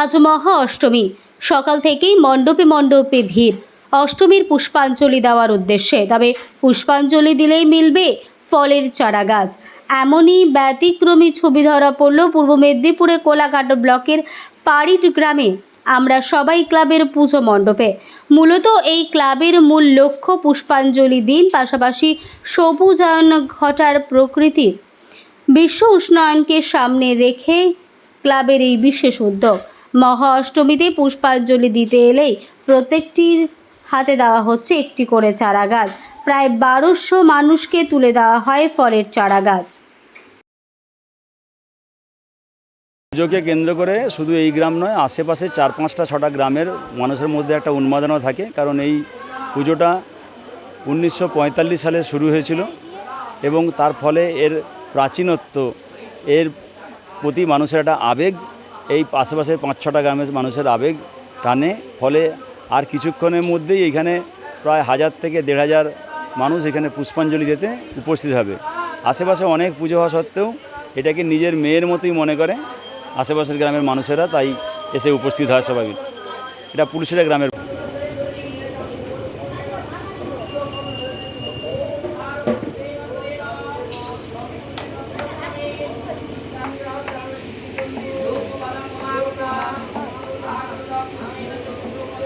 আজ মহা অষ্টমী। সকাল থেকেই মণ্ডপে মণ্ডপে ভিড়। অষ্টমীর পুষ্পাঞ্জলি দেওয়ার উদ্দেশ্যে। তবে পুষ্পাঞ্জলি দিলেই মিলবে ফলের চারা গাছ এমনই ব্যতিক্রমী ছবি ধরা পড়ল পূর্ব মেদিনীপুরের কোলাঘাট ব্লকের পাড়িট গ্রামে। আমরা সবাই ক্লাবের পুজো মণ্ডপে। মূলত এই ক্লাবের মূল লক্ষ্য পুষ্পাঞ্জলি দিন, পাশাপাশি সবুজায়ন ঘটার প্রকৃতির। বিশ্ব উষ্ণায়নকে সামনে রেখে ক্লাবের এই বিশেষ উদ্যোগ। মহা অষ্টমীতে পুষ্পাঞ্জলি দিতে এলেই প্রত্যেকটির হাতে দেওয়া হচ্ছে একটি করে চারা গাছ প্রায় বারোশো মানুষকে তুলে দেওয়া হয় ফলের চারা গাছ পুজোকে কেন্দ্র করে শুধু এই গ্রাম নয়, আশেপাশে চার পাঁচটা ছটা গ্রামের মানুষের মধ্যে একটা উন্মাদনা থাকে। কারণ এই পুজোটা উনিশশো পঁয়তাল্লিশ সালে শুরু হয়েছিল এবং তার ফলে এর প্রাচীনত্ব, এর প্রতি মানুষের একটা আবেগ এই আশেপাশের পাঁচ ছটা গ্রামের মানুষের আবেগ টানে, ফলে আর কিছুক্ষণের মধ্যেই এখানে প্রায় হাজার থেকে দেড় হাজার মানুষ এখানে পুষ্পাঞ্জলি দিতে উপস্থিত হবে। আশেপাশে অনেক পুজো হওয়া সত্ত্বেও এটাকে নিজের মেয়ের মতোই মনে করে। আশেপাশের গ্রামের মানুষেরা তাই এসে উপস্থিত হয় সবাই এটা পুলিশের গ্রামের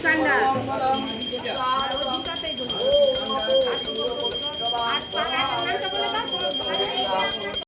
Canda.